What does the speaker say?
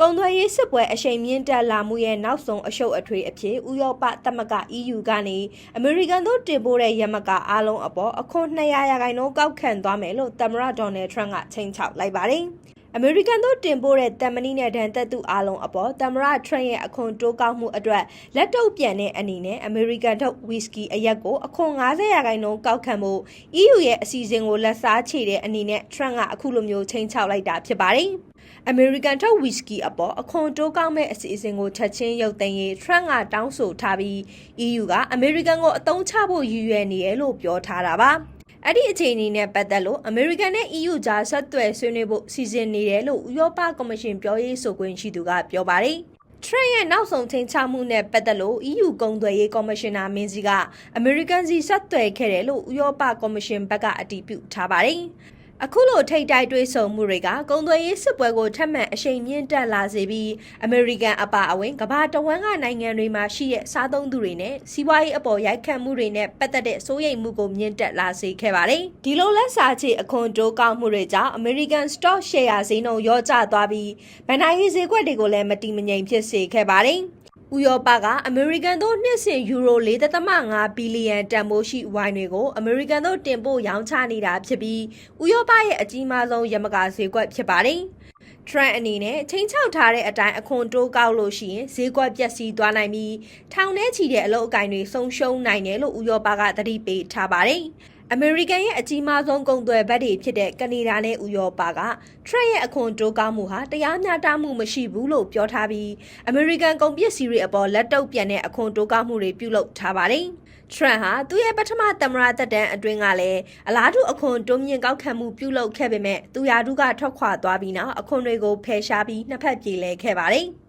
ကုန်သွယ်ရေးစစ်ပွဲအရှိန်မြင့်တက်လာမှုရဲ့နောက်ဆုံးအရှုပ်အထွေးအဖြစ်ဥရောပသမဂ္ဂ EU ကနေအမေရိကန်တို့တင်ပို့တဲ့ရမကအားလုံးအပေါ်အခွန်200ရာခိုင်နှုန်းကောက်ခံသွားမယ်လို့သမ္မတဒေါ်နယ်ထရန့်ကချိန်ချောက်လိုက်ပါတယ်။အမေရိကန်တို့တင်ပို့တဲ့တမ်မနီနဲ့ဒန်သက်သူအားလုံးအပေါ်သမ္မတထရန့်ရဲ့အခွန်တိုးကောက်မှုအတွက်လက်တုပ်ပြန်တဲ့အနေနဲ့အမေရိကန်ထုတ်ဝီစကီအရက်ကိုအခွန်90ရာခိုင်နှုန်းကောက်ခံမှု EU ရဲ့အစီအစဉ်ကိုလက်စားချေတဲ့အနေနဲ့ထရန့်ကအခုလိုမျိုးချိန်ချောက်လိုက်တာဖြစ်ပါတယ်။ အမေရိကန်ထုတ်ဝီစကီအပေါ်အခွန်တိုးကောက်မဲ့အစီအစဉ်ကိုချက်ချင်းရုပ်သိမ်းရေးထရန့်ကတောင်းဆိုထားပြီး EU ကအမေရိကန်ကိုအတုံးချဖို့ရည်ရွယ်နေတယ်လို့ပြောထားတာပါအဲ့ဒီအခြေအနေနဲ့ပတ်သက်လို့အမေရိကန်နဲ့ EU ကြားဆက်သွယ်ဆွေးနွေးဖို့စီစဉ်နေတယ်လို့ဥရောပကော်မရှင်ပြောရေးဆိုခွင့်ရှိသူကပြောပါတယ်ထရန့်ရဲ့နောက်ဆုံးချိန်ချမှုနဲ့ပတ်သက်လို့ EU ကုန်သွယ်ရေးကော်မရှင်နာမင်းကြီးကအမေရိကန်စီဆက်သွယ်ခဲ့တယ်လို့ဥရောပကော်မရှင်ဘက်ကအတည်ပြုထားပါတယ်။ အခုလိုထိတ်တိုက်တွေးဆုံမှုတွေကကုန်သွယ်ရေးစစ်ပွဲကိုထပ်မံအရှိန်မြင့်တက်လာစေပြီးအမေရိကန်အပါအဝင်ကမ္ဘာတဝန်းကနိုင်ငံတွေမှာရှိတဲ့စားသုံးသူတွေနဲ့စီးပွားရေးအပေါ်ရိုက်ခတ်မှုတွေနဲ့ပတ်သက်တဲ့စိုးရိမ်မှုကိုမြင့်တက်လာစေခဲ့ပါတယ်။ဒီလိုလက်စာချေအခွန်တိုးကောက်မှုတွေကြောင့် American Stock Share ဈေးနှုန်းရောကျသွားပြီးဗန်နာရေးဈေးကွက်တွေကိုလည်းမတည်မငြိမ်ဖြစ်စေခဲ့ပါတယ်။ ဥရောပကအမေရိကန်သို့နှစ်စဉ်ယူရို4.5ဘီလီယံတန်ဖိုးရှိဝိုင်တွေကိုအမေရိကန်သို့တင်ပို့ရောင်းချနေတာဖြစ်ပြီးဥရောပရဲ့အကြီးမားဆုံးရမကာဈေးကွက်ဖြစ်ပါတယ်။ Trend အနေနဲ့ချင်းချောက်ထားတဲ့အတိုင်းအခွန်တိုးကောက်လို့ရှိရင်ဈေးကွက်ပျက်စီးသွားနိုင်ပြီးထောင်ထဲချီတဲ့အလုပ်အကင်တွေဆုံးရှုံးနိုင်တယ်လို့ဥရောပကသတိပေးထားပါတယ်။ အမေရိကန်ရဲ့အကြီးမားဆုံးကုန်သွယ်ဘက်တွေဖြစ်တဲ့ကနေဒါနဲ့ဥရောပကထရက်ရဲ့အခွန်တိုးကောက်မှုဟာတရားမျှတမှုမရှိဘူးလို့ပြောထားပြီးအမေရိကန်ကုန်ပစ္စည်းတွေအပေါ်လက်တုပ်ပြန်တဲ့အခွန်တိုးကောက်မှုတွေပြုလုပ်ထားပါတယ်။ထရန့်ဟာသူ့ရဲ့ပထမသမ္မတသက်တမ်းအတွင်းကလည်းအလားတူအခွန်တိုးမြင့်ကောက်ခံမှုပြုလုပ်ခဲ့ပေမဲ့သူရာထူးကထွက်ခွာသွားပြီးနောက်အခွန်တွေကိုဖယ်ရှားပြီးနှစ်ဖက်ပြေလည်ခဲ့ပါတယ်။